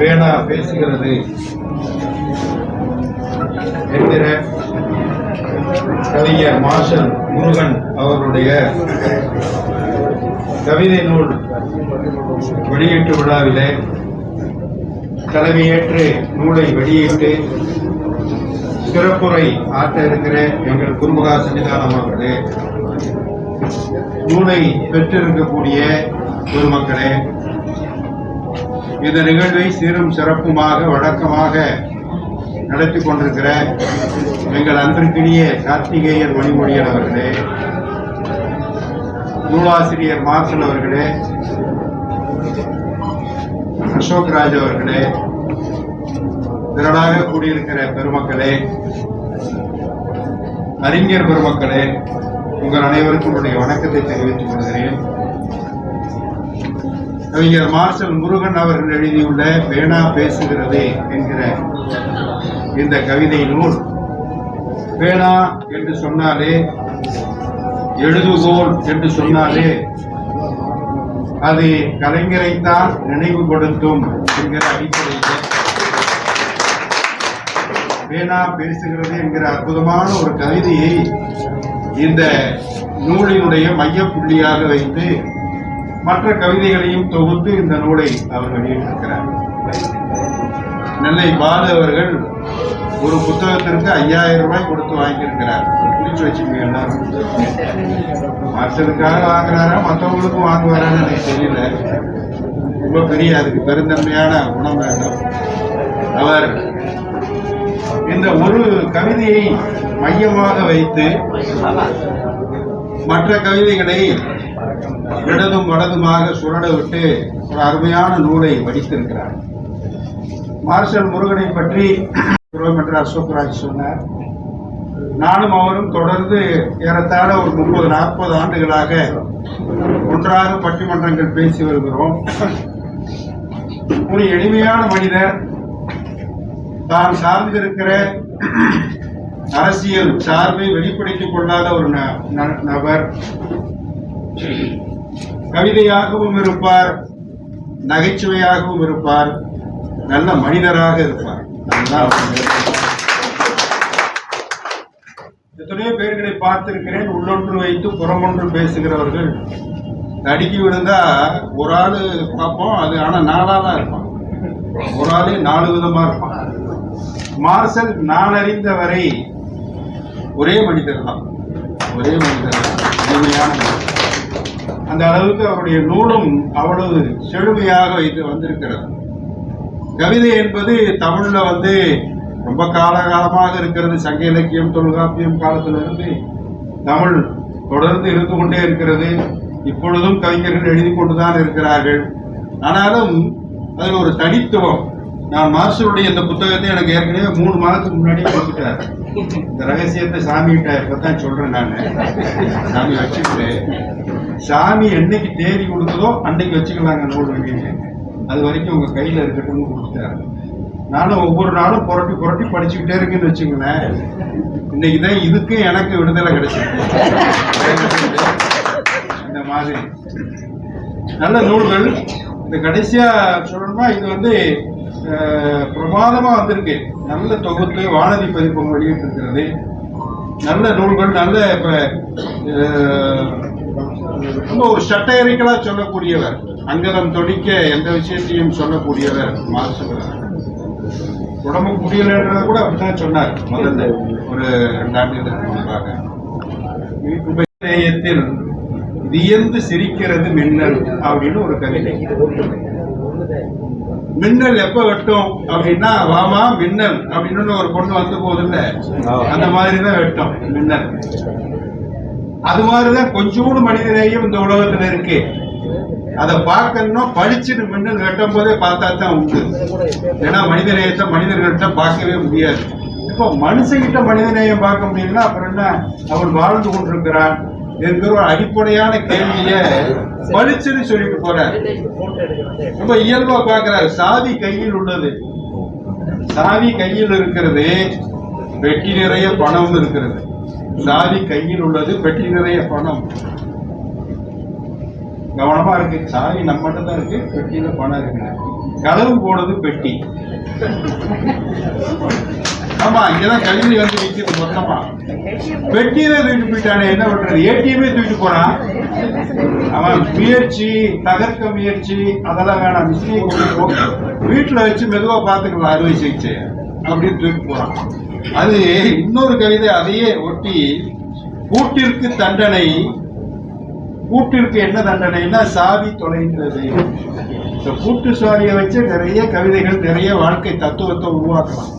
பேனா பேசுகிறது. என்கிற கவிஞர் மார்ஷல் முருகன் அவருடைய கவிதை நூல் வெளியீட்டு விழாவிலே தலைமையேற்று நூலை வெளியிட்டு சிறப்புரை ஆற்ற இருக்கிற எங்கள் குறுமுகா சன்னிதானம் அவர்களே நூலை பெற்றிருக்கக்கூடிய பொதுமக்களே இந்த நிகழ்வை சீரும் சிறப்புமாக வழக்கமாக நடத்தி கொண்டிருக்கிற எங்கள் அன்பிற்கினிய கார்த்திகேயன் மணிமொழியன் அவர்களே நூலாசிரியர் மார்சல் அவர்களே அசோக் ராஜ் அவர்களே திரளாக கூடியிருக்கிற பெருமக்களே அறிஞர் பெருமக்களே உங்கள் அனைவருக்கும் என்னுடைய வணக்கத்தை தெரிவித்துக் கொள்கிறேன். கவிஞர் மார்ஷல் முருகன் அவர்கள் எழுதியுள்ள பேனா பேசுகிறது என்கிற இந்த கவிதை நூல். பேனா என்று சொன்னாலே எழுதுகோல் என்று சொன்னாலே அது கலைஞரைத்தான் நினைவுபடுத்தும் என்கிற அடிப்படையில். பேனா பேசுகிறது என்கிற அற்புதமான ஒரு கவிதையை இந்த நூலினுடைய மையப்புள்ளியாக வைத்து மற்ற கவிதைகளையும் தொகுத்து இந்த நூலை அவர் வெளியிட்டிருக்கிறார் நெல்லை பாலு அவர்கள் ஒரு புத்தகத்திற்கு ஐயாயிரம் ரூபாய் கொடுத்து வாங்கியிருக்கிறார். குறிச்சு வச்சுக்கோங்க எல்லாரும். மாஸ்டருக்காக வாங்குறாரா மற்றவங்களுக்கும் வாங்குவாரான்னு எனக்கு தெரியல. ரொம்ப பெரிய அதுக்கு பெருந்தன்மையான குணம் வேண்டும். அவர் இந்த ஒரு கவிதையை மையமாக வைத்து மற்ற கவிதைகளை இடதும் வலதுமாக சுரட விட்டு ஒரு அருமையான நூலை வடித்திருக்கிறார். மார்ஷல் முருகனை பற்றி என்ற அசோக்ராஜ் சொன்னார். நானும் அவரும் தொடர்ந்து ஏறத்தாழ ஒரு முப்பது நாற்பது ஆண்டுகளாக ஒன்றாக பட்டிமன்றங்கள் பேசி வருகிறோம். ஒரு எளிமையான மனிதர். தான் சார்ந்திருக்கிற அரசியல் சார்பை வெளிப்படுத்திக் கொள்ளாத ஒரு ந- ந- நபர். கவிதையாகவும் இருப்பார் நகைச்சுவையாகவும் இருப்பார் நல்ல மனிதராக இருப்பார். எத்தனையோ பேர்களை பார்த்திருக்கிறேன் உள்ளொன்று வைத்து புறமொன்று பேசுகிறவர்கள். தடுக்கி விழுந்தா ஒரு ஆளு பார்ப்போம் அது ஆனா நாலா தான் இருப்பான். ஒரு ஆளே நாலு விதமா இருப்பான். மார்சல் நான் அறிந்த வரை ஒரே மனிதர் தான் ஒரே மனிதர் தான் முழுமையான மனிதர். அந்த அளவுக்கு அவருடைய நூலும் அவ்வளவு செழுமையாக இது வந்திருக்கிறது. கவிதை என்பது தமிழில் வந்து ரொம்ப காலகாலமாக இருக்கிறது. சங்க இலக்கியம் தொல்காப்பியம் காலத்திலிருந்து தமிழ் தொடர்ந்து இருந்து கொண்டே இருக்கிறது. இப்பொழுதும் கவிஞர்கள் எழுதி கொண்டுதான் இருக்கிறார்கள். ஆனாலும் அதில் ஒரு தனித்துவம். நான் மாஸ்டருடைய இந்த புத்தகத்தை எனக்கு ஏற்கனவே மூணு மாதத்துக்கு முன்னாடியே கொடுத்துட்டார். இந்த ரகசியத்தை சாமிகிட்ட இப்பதான் சொல்கிறேன் நான். சாமி வச்சுக்கிட்டு. சாமி என்னைக்கு தேதி கொடுத்ததோ அன்னைக்கு வச்சுக்கலாங்க நூல் வெளியே அது வரைக்கும் உங்கள் கையில் இருக்கட்டும்னு கொடுத்துட்டாரு. நானும் ஒவ்வொரு நாளும் புரட்டி புரட்டி படிச்சுக்கிட்டே இருக்குன்னு வச்சுங்களேன் இன்னைக்கு தான் இதுக்கும் எனக்கு விடுதலை கிடைச்சிருக்கு. இந்த மாதிரி. நல்ல நூல்கள். இந்த கடைசியா சொல்லணும்னா இது வந்து பிரமாதமாக பிரமாதமா வந்திருக்கு. நல்ல தொகுத்து வானதி பதிப்பம் வெளியிட்டிருக்கிறது. நல்ல நூல்கள் நல்ல இப்போ ரொம்ப ஒரு சட்டையறிக்கலா சொல்லக்கூடியவர். அங்கதம் தொடிக்க எந்த விஷயத்தையும் சொல்லக்கூடியவர் மாசுகிறார் உடம்பு முடியலன்றத கூட அப்படிதான் சொன்னார். முதல்ல ஒரு ரெண்டாண்டுகளுக்கு முன்பாக. நேயத்தில் வியந்து சிரிக்கிறது மின்னல் அப்படின்னு ஒரு கவிதை. மின்னல் எப்ப வெட்டும் அப்படின்னா வாமா மின்னல் அப்படின்னு ஒரு பொண்ணு வந்து போதில்ல. அந்த மாதிரிதான் வெட்டும் மின்னல். அது மாதிரிதான் கொஞ்சோடு மனிதநேயம் இந்த உலகத்துல இருக்கு. அதை பார்க்கணும்னா படிச்சுட்டு மின்னல் வெட்டும் போதே பார்த்தா தான் உண்டு. ஏன்னா மனிதநேயத்தை மனிதர்கள்ட்ட பார்க்கவே முடியாது. இப்போ மனுஷங்கிட்ட மனிதநேயம் பார்க்க முடியும்னா அப்புறம் என்ன? அவன் வாழ்ந்து கொண்டிருக்கிறான் என்கிற ஒரு அடிப்படையான கேள்விய பளிச்சுன்னு சொல்லிட்டு போறார். ரொம்ப இயல்பா பாக்குறாரு சாவி கையில் உள்ளது. சாவி கையில் இருக்கிறது. வெட்டி நிறைய பணம் இருக்கிறது. சாவி கையில் உள்ளது பெட்டி நிறைய பணம். கவனமா இருக்கு. சாவி மட்டும் தான் இருக்கு பெட்டியில பணம் இருக்கு கதவு போனது பெட்டி. ஆமா இங்கதான் கல்வி வந்து நிக்குது மொத்தமா. பெட்டியில தூக்கிட்டு போயிட்டானே என்ன பண்றது? ஏடிஎம்மே தூக்கிட்டு போறான் அவன் முயற்சி தகர்க்க முயற்சி அதெல்லாம் வேணாம். மிஸ்டேக் போ. வீட்டுல வச்சு மெதுவா பாத்துக்கலாம் அறுவை சிகிச்சை. அப்படின்னு தூக்கிட்டு போறான். அது இன்னொரு கவிதை அதையே ஒட்டி கூட்டிற்கு தண்டனை கூட்டிற்கு என்ன தண்டனைன்னா சாவி தொலைகிறது. இந்த கூட்டு சாவியை வச்சு நிறைய கவிதைகள் நிறைய வாழ்க்கை தத்துவத்தை உருவாக்கலாம்.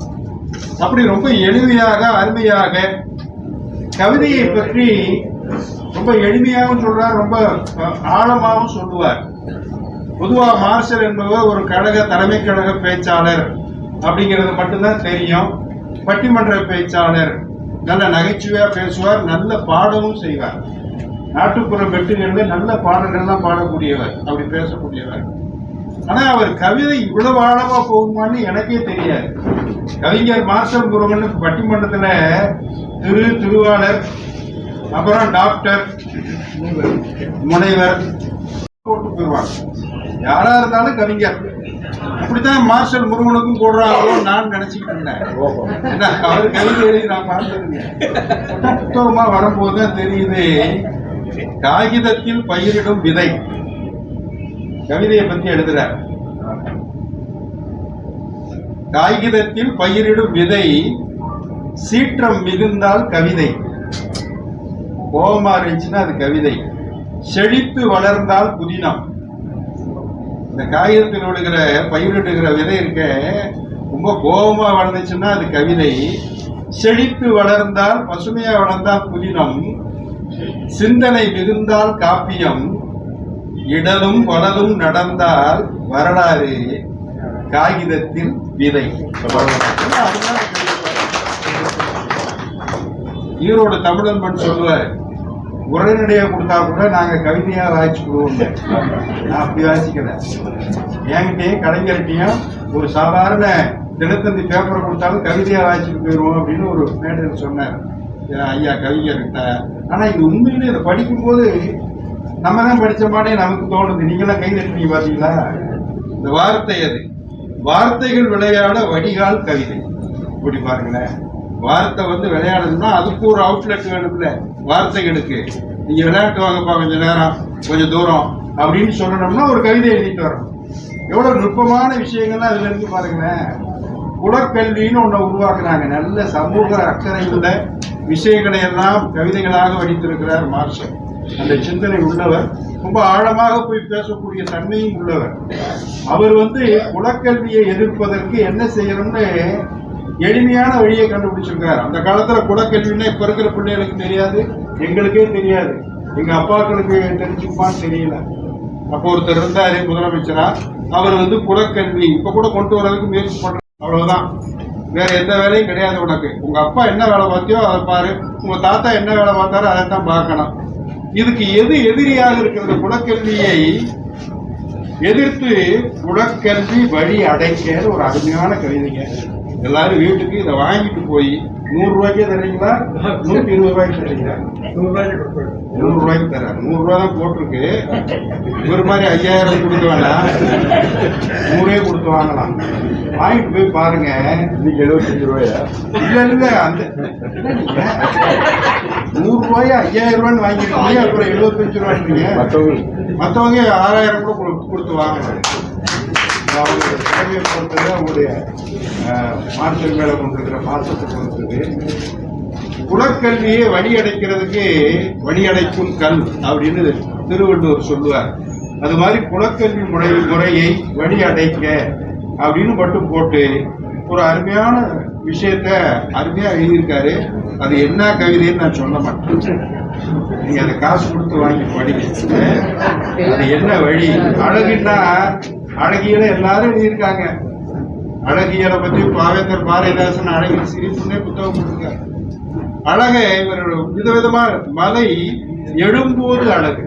அப்படி ரொம்ப எளிமையாக அருமையாக கவிதையை பற்றி ரொம்ப எளிமையாகவும் சொல்றார் ரொம்ப ஆழமாகவும் சொல்லுவார். பொதுவாக மார்ஷல் என்பவர் ஒரு கழக தலைமை கழக பேச்சாளர் அப்படிங்கிறது மட்டும்தான் தெரியும். பட்டிமன்ற பேச்சாளர் நல்ல நகைச்சுவையா பேசுவார் நல்ல பாடமும் செய்வார். நாட்டுப்புற வெட்டுகளில் நல்ல பாடல்கள்லாம் பாடக்கூடியவர் அப்படி பேசக்கூடியவர். ஆனா அவர் கவிதை இவ்வளவு ஆழமா போகுமான்னு எனக்கே தெரியாது. கவிஞர் மாஸ்டர் முருகன் பட்டிமன்றத்துல திரு திருவாளர் அப்புறம் டாக்டர் முனைவர் போட்டு போயிடுவாங்க யாரா இருந்தாலும் கவிஞர். இப்படித்தான் மாஸ்டர் முருகனுக்கும் போடுறாங்களோ நான் நினைச்சுக்கிட்டு இருந்தேன். அவர் கவிதை எழுதி நான் பார்த்ததுங்க புத்தகமா வரும்போது தான் தெரியுது. காகிதத்தில் பயிரிடும் விதை. கவிதையை பத்தி எழுதுறார் காகிதத்தில் பயிரிடும் விதை சீற்றம் மிகுந்தால் கவிதை. கோபமா இருந்துச்சுன்னா அது கவிதை. செழித்து வளர்ந்தால் புதினம். இந்த காகிதத்தில் விடுகிற பயிரிடுகிற விதை இருக்க ரொம்ப கோபமா வளர்ந்துச்சுன்னா அது கவிதை. செழித்து வளர்ந்தால் பசுமையா வளர்ந்தால் புதினம். சிந்தனை மிகுந்தால் காப்பியம். இடலும் வலதும் நடந்தால் வரலாறு. காகிதத்தில் விதை. ஈரோடு தமிழன்பன் சொல்லுவார் உரைநடையா கொடுத்தா கூட நாங்க கவிதையா வாசிச்சுக்குவோம் நான் அப்படி வாசிக்கிறேன். என்கிட்டயும் கலைஞர்கிட்டயும் ஒரு சாதாரண தினத்தந்தி பேப்பரை கொடுத்தாலும் கவிதையா வாசிச்சுட்டு போயிடுவோம் அப்படின்னு ஒரு மேடையில் சொன்னார். ஐயா கவிஞர்கிட்ட ஆனா இது உண்மையிலே இதை படிக்கும்போது நம்ம தான் படித்த மாட்டே நமக்கு தோணுது. நீங்களாம் கை தட்டுனீங்க பார்த்தீங்களா இந்த வார்த்தை அது. வார்த்தைகள் விளையாட வடிகால் கவிதை. இப்படி பாருங்களேன். வார்த்தை வந்து விளையாடணும்னா அதுக்கு ஒரு அவுட்லெட் வேணும்ல. வார்த்தைகளுக்கு. நீங்க விளையாட்டு வாங்கப்பா கொஞ்ச நேரம் கொஞ்சம் தூரம் அப்படின்னு சொல்லணும்னா ஒரு கவிதை எழுதிட்டு வரணும். எவ்வளவு நுட்பமான விஷயங்கள்லாம் அதுல இருந்து பாருங்களேன். உடற்கல்வின்னு ஒண்ணை உருவாக்குனாங்க நல்ல சமூக அக்கறை உள்ள விஷயங்களை எல்லாம் கவிதைகளாக வடித்திருக்கிறார் மார்ஷல். அந்த சிந்தனை உள்ளவர் ரொம்ப ஆழமாக போய் பேசக்கூடிய தன்மையும் உள்ளவர். அவர் வந்து குலக்கல்வியை எதிர்ப்பதற்கு என்ன செய்யணும்னு எளிமையான வழியை கண்டுபிடிச்சிருக்காரு. அந்த காலத்துல குலக்கல்வின்னா இப்ப இருக்கிற பிள்ளைகளுக்கு தெரியாது எங்களுக்கே தெரியாது. எங்க அப்பாக்களுக்கு தெரிஞ்சுப்பான்னு தெரியல. அப்போ ஒருத்தர் இருந்தாரு முதலமைச்சரா அவர் வந்து குலக்கல்வி இப்ப கூட கொண்டு வர்றதுக்கு முயற்சி பண்றாரு. அவ்வளவுதான். வேற எந்த வேலையும் கிடையாது உனக்கு. உங்க அப்பா என்ன வேலை பார்த்தியோ அதை பாரு. உங்க தாத்தா என்ன வேலை பார்த்தாரோ அதை தான் பார்க்கணும். இதுக்கு எது எதிரியாக இருக்கிறது? குலக்கல்வியை எதிர்த்து குலக்கல்வி வழி அடைக்க ஒரு அருமையான கவிதைங்க. எல்லாரும் வீட்டுக்கு இதை வாங்கிட்டு போய் நூறு ரூபாய்க்கே தர்றீங்களா? நூத்தி இருபது ரூபாய்க்கு தர்றீங்களா? நூறு ரூபாய்க்கு தர நூறு ரூபாய் தான் போட்டிருக்கு. இவர் மாதிரி ஐயாயிரம் கொடுத்து வேண்டாம். நூறே கொடுத்து வாங்கலாம். வாங்கிட்டு போய் பாருங்க. இன்னைக்கு எழுபத்தஞ்சு ரூபாயா? இல்ல இல்ல அந்த நூறு ரூபாய் ஐயாயிரம் ரூபான்னு வாங்கிருக்கீங்க அப்புறம் எழுபத்தஞ்சு ரூபாய்ன்றீங்க மற்றவங்க மற்றவங்க ஆறாயிரம் கூட கொடு- கொடுத்து வாங்கலாம் அவங்களுடைய திறமையை பொறுத்தது அவங்களுடைய மாற்றம் மேலே கொண்டிருக்கிற மாற்றத்தை பொறுத்தது குலக்கல்வியை வழியடைக்கிறதுக்கு வழியடைக்கும் கல் அப்படின்னு திருவள்ளுவர் சொல்லுவார். அது மாதிரி குலக்கல்வி முறை முறையை வழியடைக்க அப்படின்னு மட்டும் போட்டு ஒரு அருமையான விஷயத்த அருமையாக எழுதியிருக்காரு. அது என்ன கவிதைன்னு நான் சொல்ல மாட்டேன். நீங்க அதை காசு கொடுத்து வாங்கி படிக்க அது என்ன வழி? அழகுன்னா அழகியல எல்லாரும் எழுதியிருக்காங்க. அழகியலை பத்தி பாவேந்தர் பாரதிதாசன் அழகிய சிரிப்புன்னே புத்தகம் கொடுத்துருக்காரு. அழக இவரோட விதவிதமா மலை எழும்போது அழகு.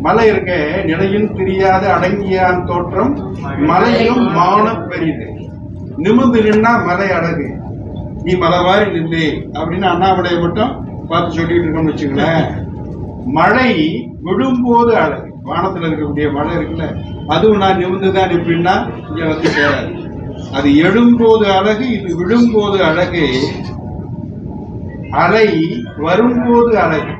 மலை இருக்க நிலையும் தெரியாத அடங்கியான் தோற்றம் மலையும் மானம் பெரியது நிமிர்ந்து நின்னா மலை அழகு. நீ மலைவாரி நின்று அப்படின்னு அண்ணாமலையை மட்டும் பார்த்து சொல்லிட்டு இருக்கோம்னு வச்சுங்களேன் மழை விழும்போது அழகு. வானத்துல இருக்கக்கூடிய மழை இருக்குல்ல அதுவும் நான் நிமிர்ந்துதான் தான் இங்கே வந்து சேராது. அது எழும்போது அழகு இது விழும்போது அழகு. அலை வரும்போது அழகு.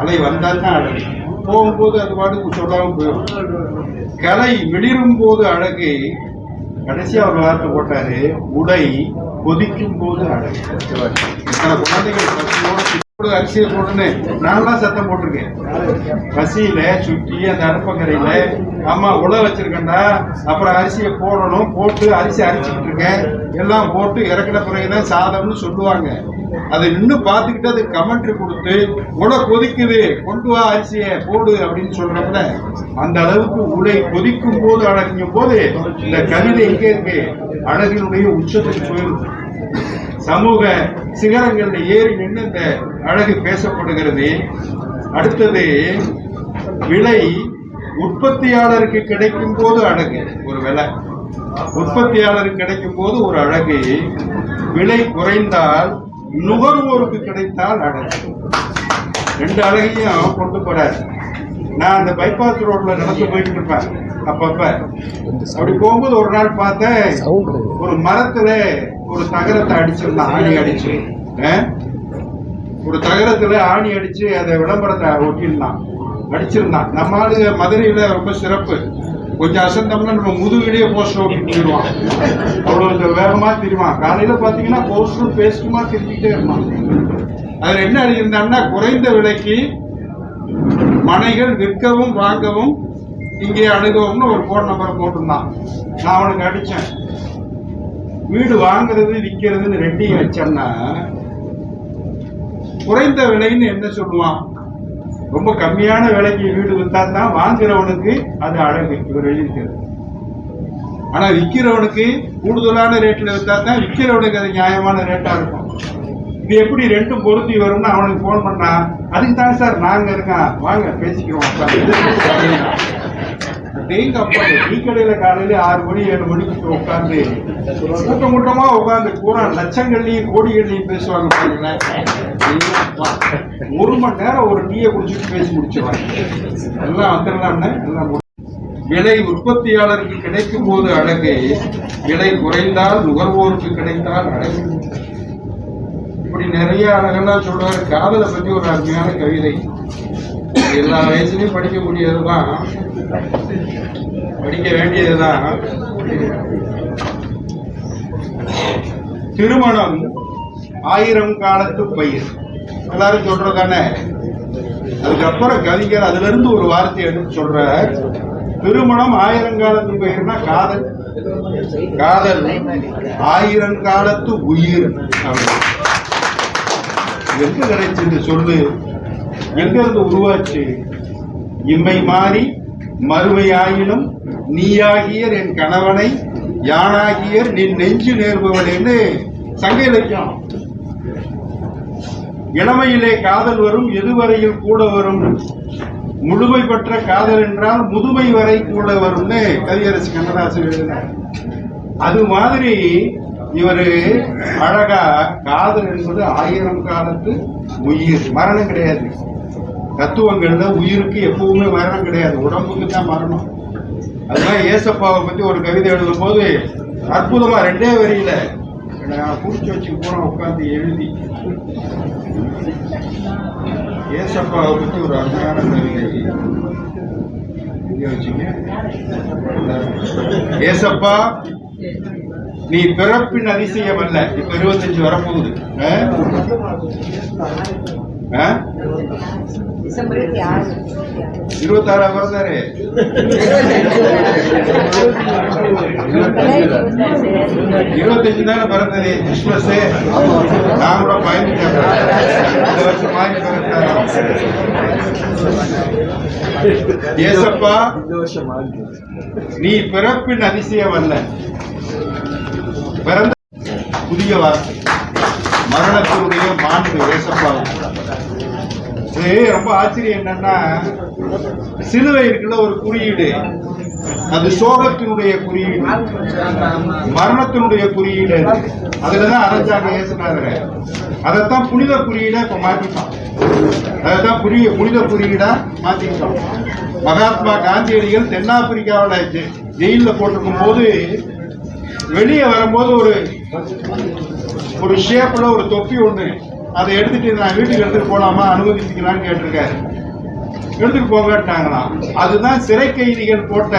அலை வந்தால் தான் அழகு. போகும்போது அது பாட்டுக்கு சொல்லாமல் போயிடும். கலை மிளிரும் போது அழகு. கடைசியா ஒரு வார்த்தை போட்டாரு உடை கொதிக்கும் போது அழகு குழந்தைகள் அரிசியை போட்டுன்னு நான்லாம் சத்தம் போட்டிருக்கேன். பசியில சுற்றி அந்த அடுப்பக்கரையில அம்மா உழ வச்சிருக்கேன்டா. அப்புறம் அரிசியை போடணும். போட்டு அரிசி அரிச்சுக்கிட்டு இருக்கேன். எல்லாம் போட்டு இறக்கின பிறகுதான் சாதம்னு சொல்லுவாங்க. அதை நின்று பார்த்துக்கிட்டு அது கமெண்ட்ரி கொடுத்து உட கொதிக்குது. கொண்டு வா அரிசியை போடு அப்படின்னு சொல்றப்ப அந்த அளவுக்கு உடை கொதிக்கும் போது அடங்கும் போது இந்த கவிதை எங்கே இருக்கு? அழகினுடைய உச்சத்துக்கு போயிருக்கு சமூக சிகரங்கள்ல ஏறி நின்று இந்த அழகு பேசப்படுகிறது. அடுத்தது விலை உற்பத்தியாளருக்கு கிடைக்கும் போது அழகு ஒரு விலை. உற்பத்தியாளருக்கு கிடைக்கும் போது ஒரு அழகு. விலை குறைந்தால் நுகர்வோருக்கு கிடைத்தால் அழகு. ரெண்டு அழகையும் கொண்டு போறாரு. நான் அந்த பைபாஸ் ரோட்ல நடந்து போயிட்டு இருப்பேன். அப்பப்ப. அப்படி போகும்போது ஒரு நாள் பார்த்தேன் ஒரு மரத்துல ஒரு தகரத்தை அடிச்சிருந்தான் ஆணி அடிச்சு ஒரு தகரத்துல ஆணி அடிச்சு அதை விளம்பரத்தை ஒட்டியிருந்தான் அடிச்சிருந்தான் நம்ம ஆளுங்க மதுரையில ரொம்ப சிறப்பு. கொஞ்சம் அசந்தம்னா நம்ம முதுகிலேயே போஸ்டர் ஓட்டி போயிடுவான் அவ்வளவு வேகமா தெரியுவான் காலையில பாத்தீங்கன்னா போஸ்டரும் பேஸ்டுமா திரும்பிக்கிட்டே இருந்தான் அதுல என்ன அடிச்சிருந்தான்னா குறைந்த விலைக்கு மனைகள் விற்கவும் வாங்கவும் இங்கே அணுகவும்னு ஒரு போன் நம்பர் போட்டிருந்தான். நான் அவனுக்கு அடிச்சேன். வீடு வாங்குறது விற்கிறதுன்னு ரெண்டையும் வச்சோம்னா குறைந்த விலைன்னு என்ன சொல்லுவான்? ரொம்ப கம்மியான விலைக்கு வீடு வித்தா தான் வாங்குறவனுக்கு அது அழகு. இவர் எழுதியிருக்கிறது ஆனா விற்கிறவனுக்கு கூடுதலான ரேட்ல வித்தா தான் விற்கிறவனுக்கு அது நியாயமான ரேட்டா இருக்கும். இது எப்படி ரெண்டும் பொருத்தி வரும்னு அவனுக்கு ஃபோன் பண்ணா அதுக்கு தான் சார் நாங்க இருக்கோம். வாங்க பேசிக்கிறோம். தேங்க அப்பா டீ கடையில காலையில ஆறு மணி ஏழு மணிக்கு உட்காந்து கூட்டம் கூட்டமா உட்காந்து பூரா லட்சங்கள்லயும் கோடிகள்லயும் பேசுவாங்க பாருங்களேன். ஒரு மணி நேரம் ஒரு டீயை குடிச்சிட்டு பேசி முடிச்சுவாங்க எல்லாம் வந்துடலாம்னு எல்லாம் விலை உற்பத்தியாளருக்கு கிடைக்கும் போது அழகு விலை குறைந்தால் நுகர்வோருக்கு கிடைத்தால் அழகு. இப்படி நிறைய அழகெல்லாம் சொல்றாரு. காதலை பற்றி ஒரு அருமையான கவிதை. எல்லா வயசுலயும் படிக்க முடியாதுதான் படிக்க வேண்டியதுதான். திருமணம் ஆயிரம் காலத்து பயிர். எல்லாரும் சொல்றதானே அதுக்கப்புறம் கவிஞர் அதுல இருந்து ஒரு வார்த்தை எடுத்து சொல்ற திருமணம் ஆயிரம் காலத்து பயிர்னா காதல். காதல். ஆயிரம் காலத்து உயிர். எங்க கிடைச்சது சொல்லு? எங்க இருந்து உருவாச்சு? இம்மை மாறி மறுமையாயினும் நீயாகியர் என் கணவனை யானாகியர் நின் நெஞ்சு நேர்பவனேன்னு சங்க இலக்கியம். இளமையிலே காதல் வரும் எதுவரையில் கூட வரும்? முழுமை பெற்ற காதல் என்றால் முதுமை வரை கூட வரும்னு கவியரசு கண்ணதாசன் எழுதினார். அது மாதிரி இவர் அழகா காதல் என்பது ஆயிரம் காலத்து உயிர் மரணம் கிடையாது. தத்துவங்கள்ல உயிருக்கு எப்பவுமே மரணம் கிடையாது. உடம்புக்கு தான் மரணம். அதனால ஏசப்பாவை பத்தி ஒரு கவிதை எழுதும் போது அற்புதமா ரெண்டே வரியில நான் குறிச்சு வச்சு பூரா உட்காந்து எழுதி. ஏசப்பாவை பத்தி ஒரு அருமையான கவிதை. ஏசப்பா நீ பிறப்பின் அதிசயம் அல்ல. இப்ப இருபத்தஞ்சு வரப்போகுது. ஆ? ஆ? டிசம்பர் இருபத்தி ஆறு இருபத்தாறா பிறந்தாரு இருபத்தஞ்சு தானே பிறந்தது நான் கூட பயந்துட்டேன் இந்த வருஷம் மாறி பிறந்தாரு ஏசப்பா நீ பிறப்பின் அதிசயம் அல்ல பிறந்த புதிய வார்த்தை மரணத்தினுடைய மாண்பு ஏசப்பாவுக்கு இது ரொம்ப ஆச்சரியம் என்னன்னா சிலுவை இருக்குல்ல ஒரு குறியீடு. அது சோகத்தினுடைய குறியீடு. மரணத்தினுடைய குறியீடு. அதுலதான் அரைஞ்சாங்க ஏசுனாரு. அதைத்தான் புனித குறியீடா இப்ப மாத்திட்டோம் அதைத்தான் புரிய புனித குறியீடா மாத்திட்டோம் மகாத்மா காந்தியடிகள் தென்னாப்பிரிக்காவில் ஜெயில போட்டிருக்கும் போது வெளியே வரும்போது ஒரு ஒரு ஷேப்ல ஒரு தொப்பி ஒண்ணு அதை எடுத்துட்டு நான் வீட்டுக்கு எடுத்துட்டு போலாமா? அனுமதிச்சுக்கலான்னு கேட்டிருக்காரு. எடுத்துட்டு போகட்டாங்களாம் அதுதான் சிறை கைதிகள் போட்ட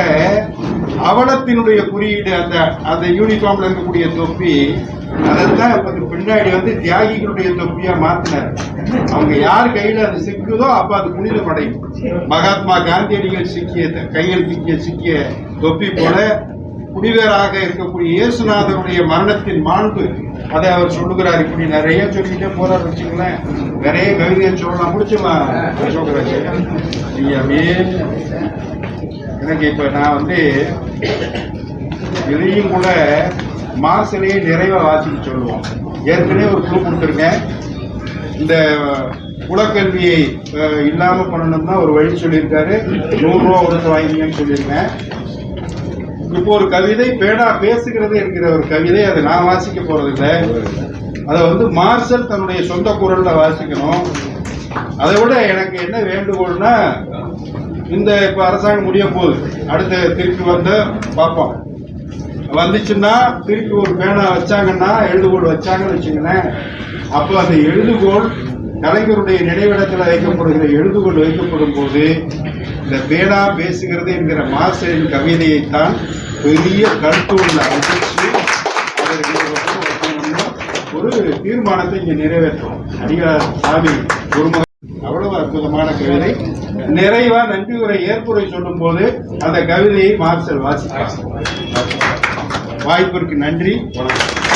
அவலத்தினுடைய குறியீடு அந்த அந்த யூனிஃபார்ம்ல இருக்கக்கூடிய தொப்பி. அதைத்தான் இப்ப பின்னாடி வந்து தியாகிகளுடைய தொப்பியா மாத்தினார். அவங்க யார் கையில அது சிக்குதோ அப்ப அது புனிதமடையும் மகாத்மா காந்தியடிகள் சிக்கிய கையில் சிக்கிய சிக்கிய தொப்பி போல புனிதராக இருக்கக்கூடிய இயேசுநாதருடைய மரணத்தின் மாண்பு. அதை அவர் சொல்லுகிறார். இப்படி நிறைய சொல்லிட்டே போறார் வச்சுங்களேன் நிறைய கவிதையை சொல்லலாம். முடிச்சுமா அசோகராஜ் நீங்க அப்படியே எனக்கு இப்ப நான் வந்து இதையும் கூட மாசிலேயே நிறைவாக வாசிக்க சொல்லுவோம். ஏற்கனவே ஒரு குழு கொடுத்துருக்கேன். இந்த குலக்கல்வியை இல்லாமல் பண்ணணும்னா ஒரு வழி சொல்லியிருக்காரு. நூறுரூவா கொடுத்து வாங்கிங்கன்னு சொல்லியிருக்கேன். இப்போ ஒரு கவிதை பேடா பேசுகிறது என்கிற ஒரு கவிதை அதை நான் வாசிக்க போறதில்லை. அதை வந்து மார்சல் தன்னுடைய சொந்த குரல்ல வாசிக்கணும். அதை விட எனக்கு என்ன வேண்டுகோள்னா இந்த இப்ப அரசாங்கம் முடிய போகுது. அடுத்து திருப்பி வந்து பார்ப்போம் வந்துச்சுன்னா திருப்பி ஒரு பேனா வச்சாங்கன்னா எழுதுகோள் வச்சாங்கன்னு வச்சுக்கினேன் அப்போ அந்த எழுதுகோள் கலைஞருடைய நினைவிடத்தில் வைக்கப்படுகிற எழுதுகோள் வைக்கப்படும் போது இந்த பேனா பேசுகிறது என்கிற மாஸ்டரின் கவிதையைத்தான் பெரிய கருத்துள்ள அமைச்சு ஒரு தீர்மானத்தை இங்கே நிறைவேற்றோம். அடிகார் சாமி குருமக அவ்வளவு அற்புதமான கவிதை. நிறைவா நன்றி உரை ஏற்புரை சொல்லும் போது அந்த கவிதையை மார்சல் வாசிப்பார் வாய்ப்பிற்கு நன்றி வணக்கம்.